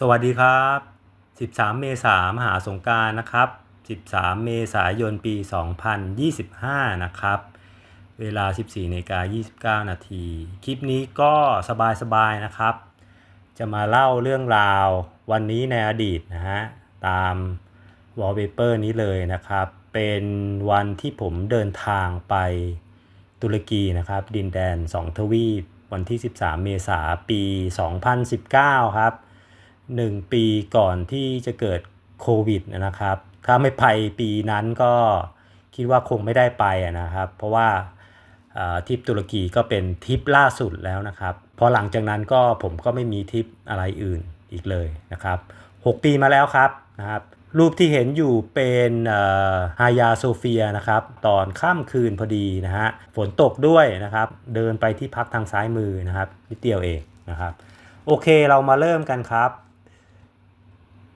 สวัสดีครับ 13 เมษายนมหาสงการนะครับ 13 เมษายนปี 2025 นะครับ เวลา 14นาฬิกา29 นาที คลิปนี้ก็สบายๆนะครับ จะมาเล่าเรื่องราววันนี้ในอดีตนะฮะ ตามวอลเปเปอร์นี้เลยนะครับ เป็นวันที่ผมเดินทางไปตุรกีนะครับ ดินแดน 2 ทวีป วันที่ 13 เมษายนปี 2019 ครับ 1 ปีก่อนที่จะเกิดโควิดนะครับ ถ้าไม่ไปปีนั้นก็คิดว่าคงไม่ได้ไปนะครับ เพราะว่าทริปตุรกีก็เป็นทริปล่าสุดแล้วนะครับ พอหลังจากนั้นก็ผมก็ไม่มีทริปอะไรอื่นอีกเลยนะครับ 6 ปีมาแล้วครับนะครับ รูปที่เห็นอยู่เป็นฮายาโซเฟียนะครับ ตอนข้ามคืนพอดีนะฮะ ฝนตกด้วยนะครับ เดินไปที่พักทางซ้ายมือนะครับนิดเดียวเองนะครับ โอเคเรามาเริ่มกันครับ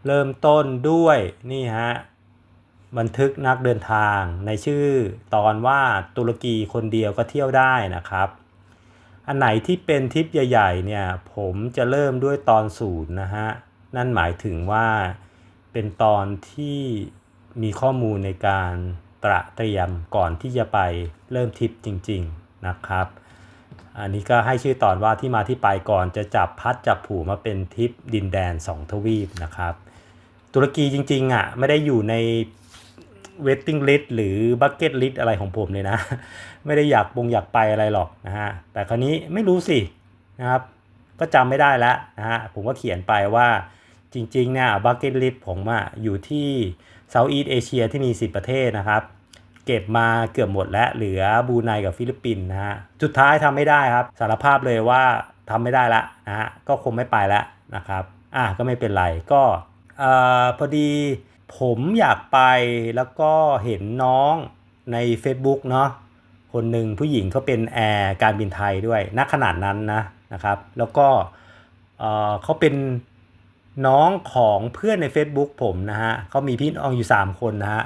เริ่มต้นด้วยนี่ฮะบันทึกนักเดินทางในชื่อตอนว่าตุรกีคนเดียวก็เที่ยวได้นะครับ อันไหนที่เป็นทริปใหญ่ๆเนี่ยผมจะเริ่มด้วยตอนศูนย์นะฮะนั่นหมายถึงว่าเป็นตอนที่มีข้อมูลในการตระเตรียมก่อนที่จะไปเริ่มทริปจริงๆนะครับ อันนี้ก็ให้ชื่อตอนว่าที่มาที่ไปก่อนจะจับพัดจับผูมาเป็นทริปดินแดน 2 ทวีปนะครับ ตุรกีจริง ๆอะไม่ได้อยู่ใน waiting list หรือ bucket list อะไรของผมเลยนะ ไม่ได้อยากปงอยากไปอะไรหรอกนะฮะแต่คราวนี้ไม่รู้สินะครับก็จำไม่ได้แล้วนะฮะผมก็เขียนไปว่าจริงๆเนี่ย bucket list ผมอะอยู่ที่ Southeast Asia ที่มี 10 ประเทศนะครับ เก็บมาเกือบหมดแล้วเหลือบูไนกับฟิลิปปินส์นะฮะสุดท้ายทำไม่ได้ครับ สารภาพเลยว่าทำไม่ได้ละนะฮะก็คงไม่ไปแล้วนะครับอะก็ไม่เป็นไรก็ อพอดีผมอยากไปแล้วก็เห็นน้องใน Facebook เนาะคนหนึ่งผู้หญิงเขาเป็นแอร์การบินไทยด้วยณขนาดนั้นนะนะครับ แล้วก็เขาเป็นน้องของเพื่อนใน Facebook ผมนะฮะเขามีพี่น้องอยู่ 3 คนนะฮะ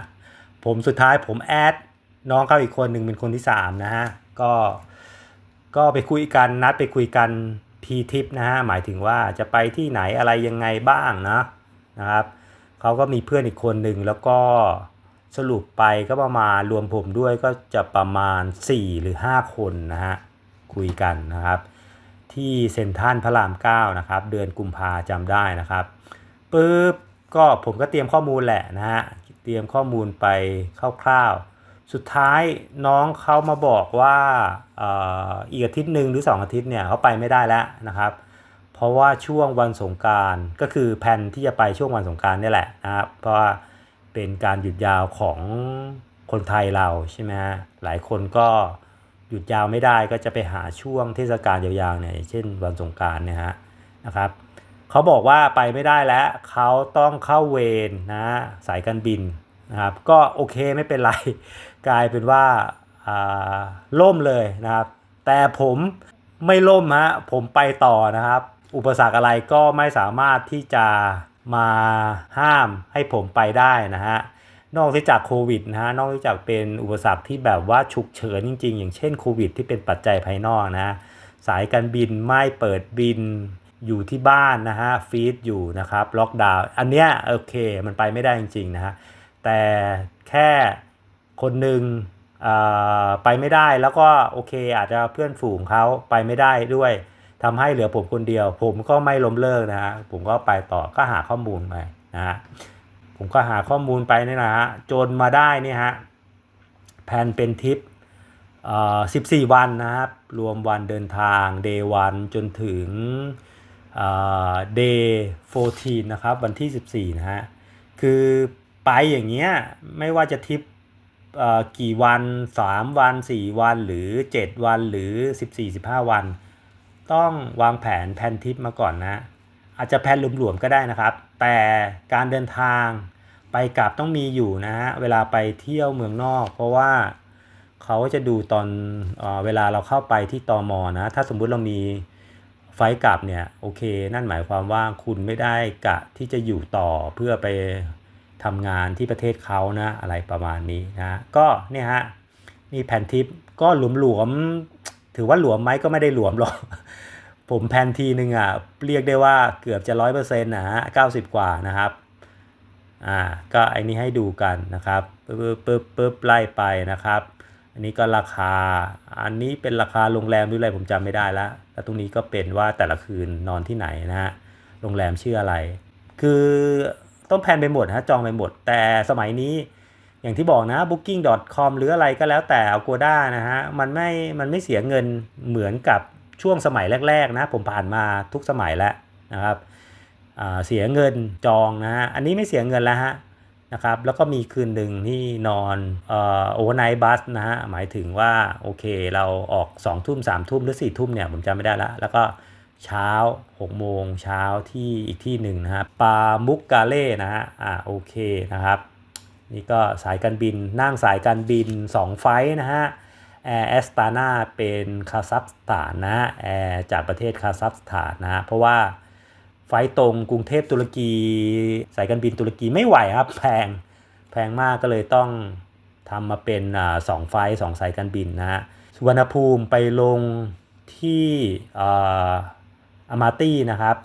ผมสุดท้ายผมแอดน้องเขาอีกคนหนึ่งเป็นคนที่ 3 นะฮะก็ก็ไปคุยกันนัดไปคุยกันพีทิปนะฮะหมายถึงว่าจะไปที่ไหนอะไรยังไงบ้างนะ นะครับเขาก็มีเพื่อนอีกคนหนึ่งแล้วก็สรุปไปก็ประมาณรวมผมด้วยก็จะประมาณ 4 หรือ 5 คนนะฮะคุยกันนะครับ ที่เซ็นทรัลพระราม9นะครับเดือนกุมภาจำได้นะครับปุ๊บก็ผมก็เตรียมข้อมูลแหละนะฮะเตรียมข้อมูลไปคร่าวๆ สุดท้ายน้องเขามาบอกว่าอีกอาทิตย์หนึ่งหรือ 2 อาทิตย์เนี่ยเขาไปไม่ได้แล้วนะครับ ราะว่าช่วงวันสงการก็คือแผนที่จะไปช่วงวันสงการนี่แหละนะครับเพราะว่าเป็นการหยุดยาวของคนไทยเราใช่ไหมฮะหลายคนก็หยุดยาวไม่ได้ก็จะไปหาช่วงเทศกาลยาวๆเนี่ยเช่นวันสงการเนี่ยฮะนะครับเขาบอกว่าไปไม่ได้แล้วเขาต้องเข้าเวรนะสายการบินนะครับก็โอเคไม่เป็นไร กลายเป็นว่าอ่าล่มเลยนะครับ แต่ผมไม่ล่มฮะผมไปต่อนะครับ อุปสรรคอะไรก็ไม่สามารถที่จะมาห้ามให้ผมไปได้นะฮะนอกจากโควิดนะฮะนอกจากเป็นอุปสรรคที่แบบว่าฉุกเฉินจริง ๆ อย่างเช่นโควิด ที่เป็นปัจจัยภายนอกนะ สายการบินไม่เปิดบินอยู่ที่บ้านนะฮะฟีดอยู่นะครับล็อกดาวน์อันเนี้ยโอเคมันไปไม่ได้จริง ๆ นะฮะแต่แค่คนหนึ่งไปไม่ได้แล้วก็โอเคอาจจะเพื่อนฝูงเขาไปไม่ได้ด้วย ทำให้เหลือผมคนเดียว ผมก็ไม่ล้มเลิกนะฮะผมก็ไปต่อก็หาข้อมูลไปนะฮะผมก็หาข้อมูลไปนี่นะฮะจนมาได้นี่ฮะแผนเป็นทริปเอ่อ14วันนะครับ รวมวันเดินทาง day 1จนถึงเอ่อ day 14นะครับ วันที่ 14 นะฮะ คือไปอย่างเงี้ยไม่ว่าจะทริปเอ่อกี่วัน 3 วัน 4 วันหรือ 7 วันหรือ 14 15 วัน ต้องวางแผนแผนทิปมาก่อนนะ อาจจะแผนหลวมๆก็ได้นะครับ แต่การเดินทางไปกลับต้องมีอยู่นะฮะเวลาไปเที่ยวเมืองนอก เพราะว่าเขาจะดูตอนเอเวลาเราเข้าไปที่ตอมอนะ ถ้าสมมุติเรามีไฟกลับเนี่ยโอเค นั่นหมายความว่าคุณไม่ได้กะที่จะอยู่ต่อเพื่อไปทำงานที่ประเทศเขานะอะไรประมาณนี้นะก็เนี่ยฮะนี่แผนทิปก็หลวมๆ ถือว่าหลวมไหมก็ไม่ได้หลวมหรอก ผมแพนทีหนึ่งอะเรียกได้ว่าเกือบจะร้อยเปอร์เซ็นต์นะฮะเก้าสิบกว่านะครับอ่าก็ไอ้นี้ให้ดูกันนะครับปึ๊บปึ๊บปึ๊บไล่ไปนะครับ อันนี้ก็ราคา อันนี้เป็นราคาโรงแรมหรืออะไรผมจำไม่ได้แล้วแล้วตรงนี้ก็เป็นว่าแต่ละคืนนอนที่ไหนนะฮะโรงแรมชื่ออะไร คือต้องแพนไปหมดฮะจองไปหมด แต่สมัยนี้ อย่างที่บอกนะ booking.com หรืออะไรก็แล้วแต่ Agoda นะฮะ มันไม่ มันไม่เสียเงินเหมือนกับช่วงสมัยแรกๆนะ ผมผ่านมาทุกสมัยแล้วนะครับเสียเงินจองนะฮะ อันนี้ไม่เสียเงินแล้วฮะนะครับ แล้วก็มีคืนหนึ่งที่นอนโอเวอร์ไนท์บัสนะฮะ หมายถึงว่าโอเคเราออก2ทุ่ม3ทุ่มหรือ4ทุ่มเนี่ยผมจำไม่ได้ละ แล้วก็เช้า6โมงเช้าที่อีกที่หนึ่งนะฮะปามุกกาเล่นะฮะ อ่าโอเคนะครับ นี่ก็สายการบินนั่งสายการบิน 2 ไฟล์นะฮะแอร์แอสตานาเป็นคาซัคสถานนะแอร์จากประเทศคาซัคสถานนะฮะเพราะว่าไฟล์ตรงกรุงเทพตุรกี สายการบินตุรกีไม่ไหวครับแพงแพงมากก็เลยต้องทำมาเป็นสองไฟล์สองสายการบินนะฮะสุวรรณภูมิไปลงที่อ่าอามาตี้นะครับ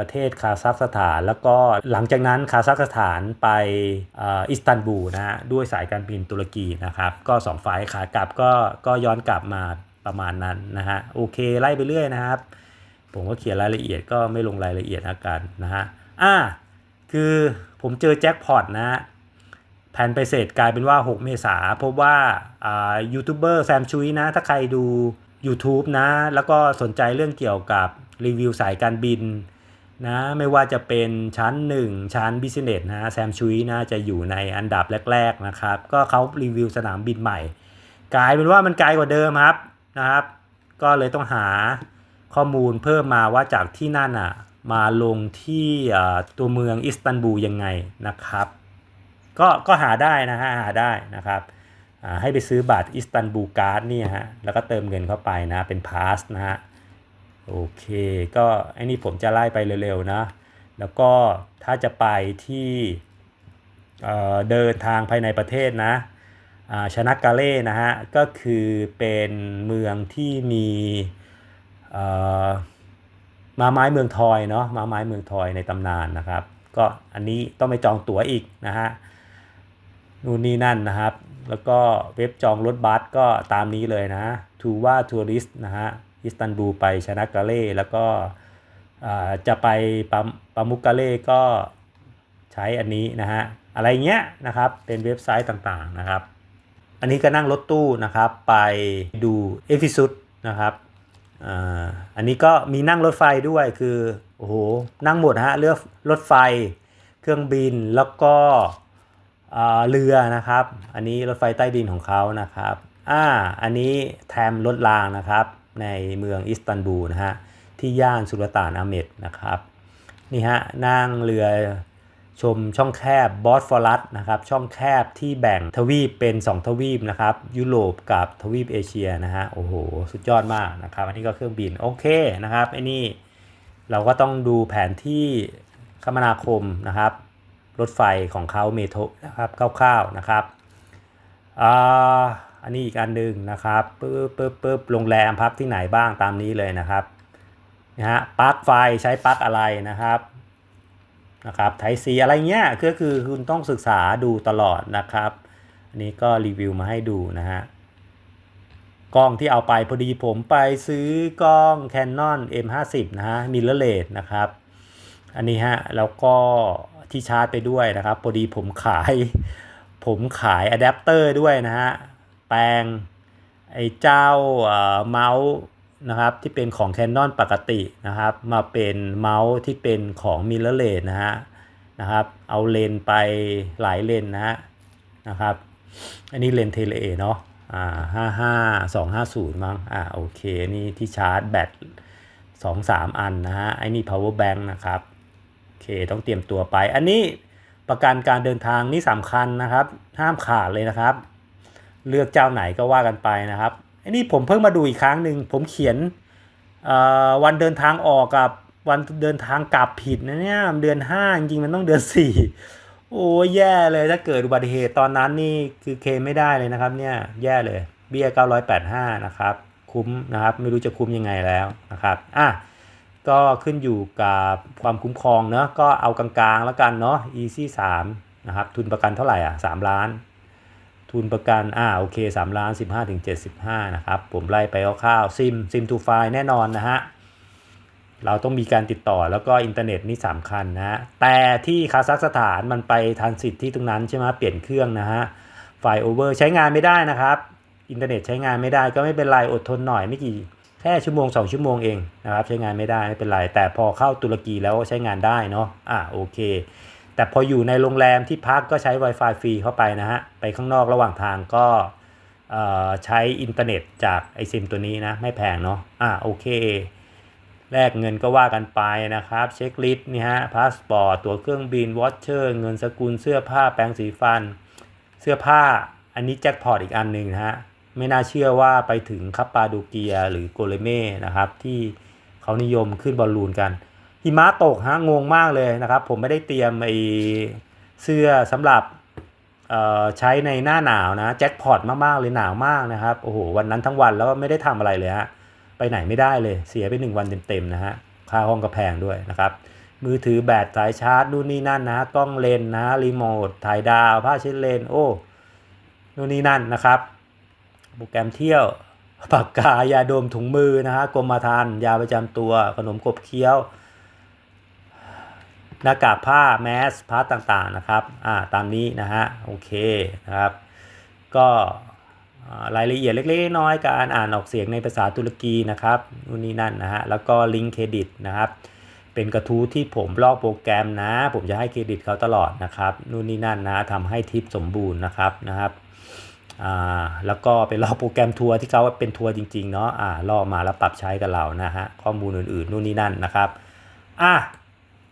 ประเทศคาซัคสถาน แล้วก็หลังจากนั้นคาซัคสถานไปอิสตันบูลนะฮะด้วยสายการบินตุรกีนะครับก็2ไฟล์ขากลับก็ก็ย้อนกลับมาประมาณนั้นนะฮะโอเคไล่ไปเรื่อยนะครับ ผมก็เขียนรายละเอียดก็ไม่ลงรายละเอียดอากันนะฮะอ่าคือผมเจอแจ็คพอตนะฮะแผนไปเสร็จกลายเป็นว่า 6 เมษาพบว่าอ่ายูทูบเบอร์แซมชุยนะ ถ้าใครดู YouTube นะ แล้วก็สนใจเรื่องเกี่ยวกับรีวิวสายการบิน นะไม่ว่าจะเป็นชั้น 1 ชั้น Business นะแซมชุยนะจะอยู่ในอันดับแรกๆนะครับ ก็เขารีวิวสนามบินใหม่ กลายเป็นว่ามันไกลกว่าเดิมครับนะครับ ก็เลยต้องหาข้อมูลเพิ่มมาว่าจากที่นั่นอะมาลงที่ตัวเมืองอิสตันบูลยังไงนะครับ ก็ก็หาได้นะฮะหาได้นะครับอ่าให้ไปซื้อบัตรอิสตันบูลการ์ดเนี่ยฮะแล้วก็เติมเงินเข้าไปนะเป็นพาสนะฮะ โอเค ก็ไอ้นี่ผมจะไล่ไปเร็วๆนะ แล้วก็ถ้าจะไปที่เเดินทางภายในประเทศนะชนักาเล่นะฮะ ก็คือเป็นเมืองที่มีมาไม้เมืองทอยเนาะมาไม้เมืองทอยในตำนานนะครับ ก็อันนี้ต้องไปจองตั๋วอีกนะฮะนู่นนี่นั่นนะครับ แล้วก็เว็บจองรถบัสก็ตามนี้เลยนะทูว่าทัวริสนะฮะ อิสตันบูลไปชนักาเล่แล้วก็จะไปปาปามุกกาเล่ก็ใช้อันนี้นะฮะอะไรเงี้ยนะครับเป็นเว็บไซต์ต่างๆนะครับ อันนี้ก็นั่งรถตู้นะครับไปดูเอฟิซุดนะครับอ,อันนี้ก็มีนั่งรถไฟด้วยคือโอ้โหนั่งหมดฮะเลือกรถไฟเครื่องบินแล้วก็เรือนะครับ อันนี้รถไฟใต้ดินของเขานะครับอ่าอันนี้แทมรถรางนะครับ ในเมืองอิสตันบูลนะฮะที่ย่านสุลต่านอาเมดนะครับนี่ฮะนั่งเรือชมช่องแคบบอสฟอรัสนะครับช่องแคบที่แบ่งทวีปเป็น 2 ทวีปนะครับยุโรปกับทวีปเอเชียนะฮะโอ้โหสุดยอดมากนะครับอันนี้ก็เครื่องบินโอเคนะครับไอ้นี่เราก็ต้องดูแผนที่คมนาคมนะครับรถไฟของเขาเมโทรนะครับคร่าวๆนะครับอ่า อันนี้อีกอันหนึ่งนะครับปึ๊บปึ๊บปึ๊บโรงแรมพักที่ไหนบ้างตามนี้เลยนะครับนะฮะปลั๊กไฟใช้ปลั๊กอะไรนะครับนะครับไทซีอะไรเงี้ยก็คือคุณต้องศึกษาดูตลอดนะครับอันนี้ก็รีวิวมาให้ดูนะฮะกล้องที่เอาไปพอดีผมไปซื้อกล้อง Canon M50 นะฮะมิเลเลสนะครับ อันนี้ฮะแล้วก็ที่ชาร์จไปด้วยนะครับพอดีผมขาย ผมขายอะแดปเตอร์ด้วยนะฮะ แปลงไอ้เจ้าเมาส์นะครับที่เป็นของ Canon ปกตินะครับ มาเป็นเมาส์ที่เป็นของ Mirrorless นะฮะนะครับ เอาเลนไปหลายเลนนะฮะนะครับ อันนี้เลนเทเลเนาะอ่าห้าห้าสองห้าศูนย์มั้งอ่าโอเค นี่ที่ชาร์จแบตสองสามอันนะฮะไอ้นี่ power bank นะครับโอเคต้องเตรียมตัวไป อันนี้ประกันการเดินทางนี่สำคัญนะครับ ห้ามขาดเลยนะครับ เลือกเจ้าไหนก็ว่ากันไปนะครับอันนี้ผมเพิ่งมาดูอีกครั้งหนึ่งผมเขียนวันเดินทางออกกับวันเดินทางกลับผิดนะเนี่ยเดือน5จริงๆมันต้องเดือน4โอ้ยแย่เลยถ้าเกิดอุบัติเหตุตอนนั้นนี่คือเคไม่ได้เลยนะครับเนี่ยแย่เลยเบี้ย 985 นะครับ คุ้มนะครับ ไม่รู้จะคุ้มยังไงแล้วนะครับอะก็ขึ้นอยู่กับความคุ้มครองเนาะก็เอากลางๆแล้วกันเนาะ easy 3นะครับทุนประกันเท่าไหร่อะ3ล้าน ทุนประกันอ่าโอเค3ล้าน15ถึง75 นะครับ ผมไล่ไปคร่าวๆซิมซิมทูไฟแน่นอนนะฮะ เราต้องมีการติดต่อแล้วก็อินเทอร์เน็ตนี่สำคัญนะ แต่ที่คาซัคสถานมันไปทันสิทธิ์ที่ตรงนั้นใช่ไหมเปลี่ยนเครื่องนะฮะไฟโอเวอร์ใช้งานไม่ได้นะครับ อินเทอร์เน็ตใช้งานไม่ได้ก็ไม่เป็นไรอดทนหน่อยไม่กี่แค่ชั่วโมง 2 ชั่วโมงเองนะครับใช้งานไม่ได้ไม่เป็นไร แต่พอเข้าตุรกีแล้วใช้งานได้เนาะอะโอเค แต่พออยู่ในโรงแรมที่พักก็ใช้ Wi-Fi ฟรีเข้าไปนะฮะ ไปข้างนอกระหว่างทางก็ใช้อินเทอร์เน็ตจากไอซิมตัวนี้นะ ไม่แพงเนาะ อะโอเค แลกเงินก็ว่ากันไปนะครับ เช็คลิสต์นี่ฮะ พาสปอร์ต ตั๋วเครื่องบิน วอชเชอร์ เงินสกุล เสื้อผ้า แปรงสีฟัน เสื้อผ้า อันนี้แจ็คพอตอีกอันหนึ่งนะฮะ ไม่น่าเชื่อว่าไปถึงคัปปาดูเกียหรือโกเลเม่นะครับที่เขานิยมขึ้นบอลลูนกัน หิมะตกฮะงงมากเลยนะครับ ผมไม่ได้เตรียมไอเสื้อสำหรับใช้ในหน้าหนาวนะแจ็คพอตมากๆเลยหนาวมากนะครับโอ้โหวันนั้นทั้งวันแล้วก็ไม่ได้ทำอะไรเลยฮะไปไหนไม่ได้เลยเสียไปหนึ่งวันเต็มๆนะฮะค่าห้องก็แพงด้วยนะครับมือถือแบตสายชาร์จนู่นนี่นั่นนะกล้องเลนส์นะรีโมทถ่ายดาวผ้าเช็ดเลนส์โอ้นู่นนี่นั่นนะครับ โปรแกรมเที่ยวปากกายาดมถุงมือนะฮะกรมธรรม์ยาประจำตัวขนมกบเคี้ยว หน้ากากผ้าแมสพาร์ตต่างๆนะครับอ่าตามนี้นะฮะโอเคนะครับ ก็รายละเอียดเล็กๆน้อยๆการอ่านออกเสียงในภาษาตุรกีนะครับนู่นนี่นั่นนะฮะแล้วก็ลิงก์เครดิตนะครับ เป็นกระทู้ที่ผมลอกโปรแกรมนะ ผมจะให้เครดิตเขาตลอดนะครับนู่นนี่นั่นนะทำให้ทิปสมบูรณ์นะครับนะครับอ่าแล้วก็ไปลอกโปรแกรมทัวร์ที่เขาเป็นทัวร์จริงๆเนาะอ่าลอกมาแล้วปรับใช้กับเรานะฮะข้อมูลอื่นๆนู่นนี่นั่นนะครับอะ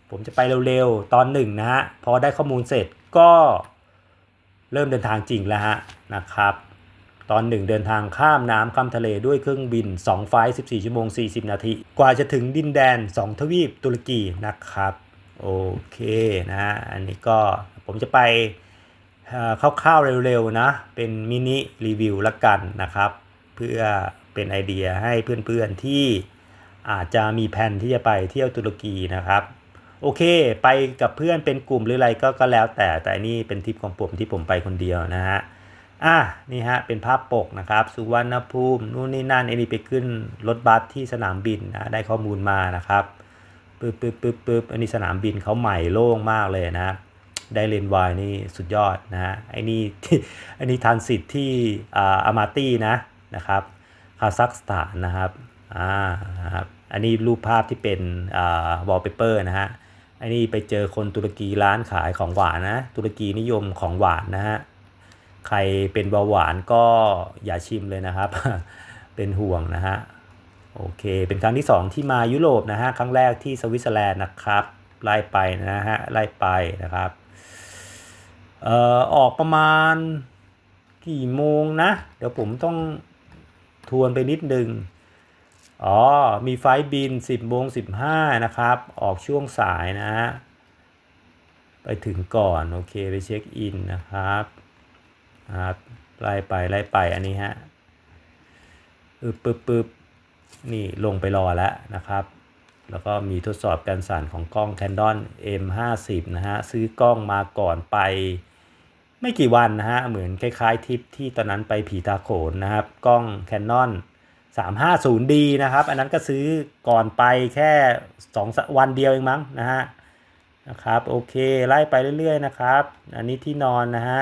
ผมจะไปเร็วๆ ตอนหนึ่งนะฮะ พอได้ข้อมูลเสร็จก็เริ่มเดินทางจริงแล้วฮะนะครับ ตอนหนึ่งเดินทางข้ามน้ำข้ามทะเลด้วยเครื่องบิน 2 ไฟล์ 14 ชั่วโมง 40 นาที กว่าจะถึงดินแดน 2 ทวีปตุรกีนะครับ โอเคนะฮะ อันนี้ก็ผมจะไปคร่าวๆเร็วๆนะ เป็นมินิรีวิวละกันนะครับ เพื่อเป็นไอเดียให้เพื่อนๆที่อาจจะมีแผนที่จะไปเที่ยวตุรกีนะครับ โอเค ไปกับเพื่อนเป็นกลุ่มหรืออะไรก็ก็แล้วแต่แต่นี่เป็นทริปของผมที่ผมไปคนเดียวนะฮะอะนี่ฮะเป็นภาพปกนะครับ สุวรรณภูมินู่นนี่นั่นไอ้นี่ไปขึ้นรถบัสที่สนามบินนะได้ข้อมูลมานะครับปึ๊บปึ๊บปึ๊บปึ๊บอันนี้สนามบินเขาใหม่โล่งมากเลยนะ ได้เลนวายนี่สุดยอดนะฮะไอ้นี่ที่อันนี้ทันสิทธิ์ที่อ่าอามาตี้นะนะครับคาซัคสถานนะครับอ่านะครับอันนี้รูปภาพที่เป็นอ่าวอลเปเปอร์นะฮะ อันนี้ไปเจอคนตุรกีร้านขายของหวานนะ ตุรกีนิยมของหวานนะฮะ ใครเป็นเบาหวานก็อย่าชิมเลยนะครับ เป็นห่วงนะฮะ โอเค เป็นครั้งที่ 2 ที่มายุโรปนะฮะ ครั้งแรกที่สวิตเซอร์แลนด์นะครับ ไล่ไปนะฮะ ไล่ไปนะครับ เอ่อ ออกประมาณกี่โมงนะ เดี๋ยวผมต้องทวนไปนิดนึง อ๋อ มีไฟบิน 10โมง15 นะครับ ออกช่วงสายนะฮะไปถึงก่อน โอเค ไปเช็คอินนะครับครับไล่ไปไล่ไปอันนี้ฮะปึ๊บปึ๊บปึ๊บนี่ลงไปรอแล้วนะครับ แล้วก็มีทดสอบการสั่นของกล้อง Canon M50 นะฮะ ซื้อกล้องมาก่อนไปไม่กี่วันนะฮะ เหมือนคล้ายๆทริปที่ตอนนั้นไปผีตาโขนนะครับ กล้อง Canon 350D นะครับ อันนั้นก็ซื้อก่อนไปแค่ 2 วันเดียวเองมั้งนะฮะนะครับโอเคไล่ไปเรื่อยๆนะครับ อันนี้ที่นอนนะฮะ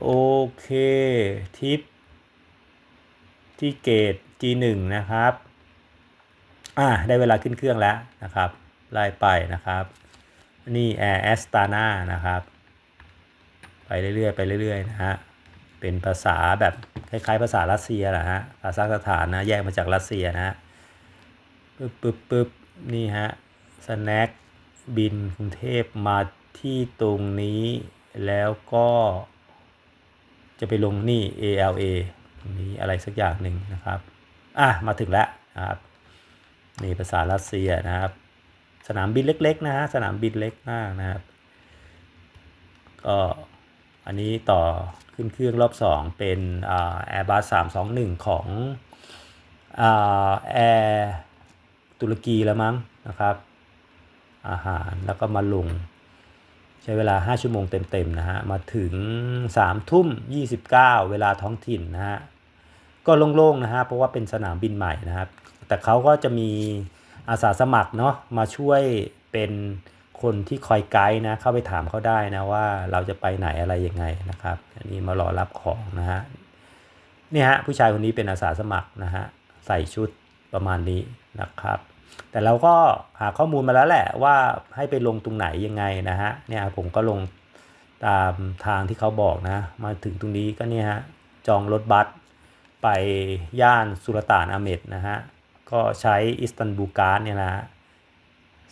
โอเคทิปที่เกต G1 นะครับอ่าได้เวลาขึ้นเครื่องแล้วนะครับไล่ไปนะครับ นี่ Air Astana นะครับ ไปเรื่อยๆ ไปเรื่อยๆ นะฮะ เป็นภาษาแบบคล้าย ๆ ภาษารัสเซียแหละฮะภาษาสถานนะแยกมาจากรัสเซียนะฮะปึ๊บปึ๊บปึ๊บนี่ฮะสแน็คบินกรุงเทพมาที่ตรงนี้แล้วก็จะไปลงนี่ ALA ตรงนี้อะไรสักอย่างหนึ่งนะครับอะมาถึงแล้วนะครับนี่ภาษารัสเซียนะครับ สนามบินเล็กๆนะฮะสนามบินเล็กมากนะครับก็ อันนี้ต่อขึ้นเครื่องรอบ 2 เป็นอ่า Airbus 321 ของแอ่า Air ตุรกีแล้วมั้งนะครับ อาหารแล้วก็มาลง ใช้เวลา 5 ชั่วโมงเต็มๆนะฮะ มาถึง 3 ทุ่ม 29 เวลาท้องถิ่นนะฮะ ก็โล่งๆนะฮะ เพราะว่าเป็นสนามบินใหม่นะครับ แต่เขาก็จะมีอาสาสมัครเนาะมาช่วยเป็น คนที่คอยไกด์นะ เข้าไปถามเขาได้นะว่าเราจะไปไหนอะไรยังไงนะครับ อันนี้มารอรับของนะฮะนี่ฮะผู้ชายคนนี้เป็นอาสาสมัครนะฮะใส่ชุดประมาณนี้นะครับ แต่เราก็หาข้อมูลมาแล้วแหละว่าให้ไปลงตรงไหนยังไงนะฮะเนี่ยผมก็ลงตามทางที่เขาบอกนะ มาถึงตรงนี้ก็เนี่ยฮะจองรถบัสไปย่านสุลต่านอาเมดนะฮะก็ใช้อิสตันบูลการ์ดเนี่ยนะฮะ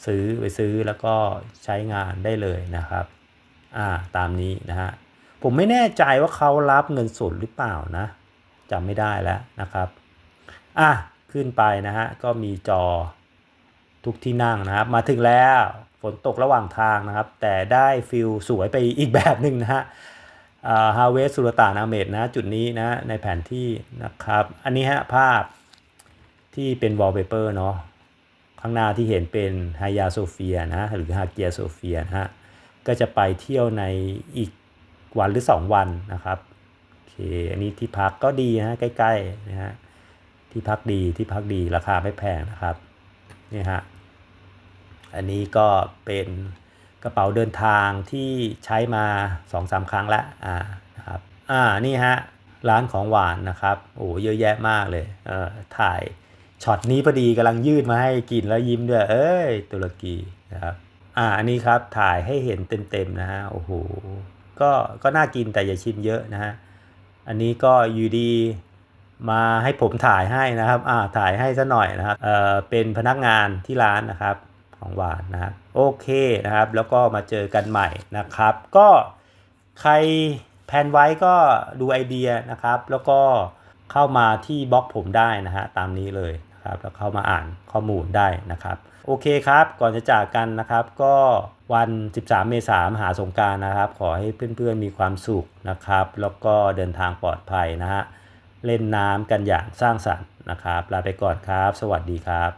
ซื้อไปซื้อแล้วก็ใช้งานได้เลยนะครับ อ่าตามนี้นะฮะผมไม่แน่ใจว่าเขารับเงินสดหรือเปล่านะจำไม่ได้แล้วนะครับอะขึ้นไปนะฮะก็มีจอทุกที่นั่งนะครับ มาถึงแล้วฝนตกระหว่างทางนะครับ แต่ได้ฟิลสวยไปอีกแบบหนึ่งนะฮะฮาวเวสสุลตานอาเมดนะจุดนี้นะในแผนที่นะครับ อันนี้ฮะภาพที่เป็นวอลเปเปอร์เนาะ ข้างหน้าที่เห็นเป็นไฮยาโซเฟียนะหรือฮาเกียโซเฟียนะฮะก็จะไปเที่ยวในอีกวันหรือ 2 วันนะครับโอเคอันนี้ที่พักก็ดีนะใกล้ๆนะฮะที่พักดีที่พักดีราคาไม่แพงนะครับนี่ฮะอันนี้ก็เป็นกระเป๋าเดินทางที่ใช้มา 2-3 ครั้งละอ่านะครับอ่านี่ฮะร้านของหวานนะครับโอ้เยอะแยะมากเลยเออถ่าย ช็อตนี้พอดีกำลังยืดมาให้กินแล้วยิ้มด้วย เอ้ย ตุรกีนะครับอ่าอันนี้ครับถ่ายให้เห็นเต็มๆนะฮะโอ้โหก็ก็น่ากินแต่อย่าชิมเยอะนะฮะอันนี้ก็อยู่ดีมาให้ผมถ่ายให้นะครับอ่าถ่ายให้ซะหน่อยนะครับเอ่อเป็นพนักงานที่ร้านนะครับของหวานนะครับโอเคนะครับ แล้วก็มาเจอกันใหม่นะครับ ก็ใครแพนไว้ก็ดูไอเดียนะครับ แล้วก็เข้ามาที่บล็อกผมได้นะฮะตามนี้เลย นะครับแล้วเข้ามาอ่านข้อมูลได้นะครับโอเคครับ ก่อนจะจากกันนะครับ ก็วัน 13 เมษายนมหาสงการนะครับ ขอให้เพื่อนๆมีความสุขนะครับ แล้วก็เดินทางปลอดภัยนะฮะเล่นน้ำกันอย่างสร้างสรรค์นะครับลาไปก่อนครับ สวัสดีครับ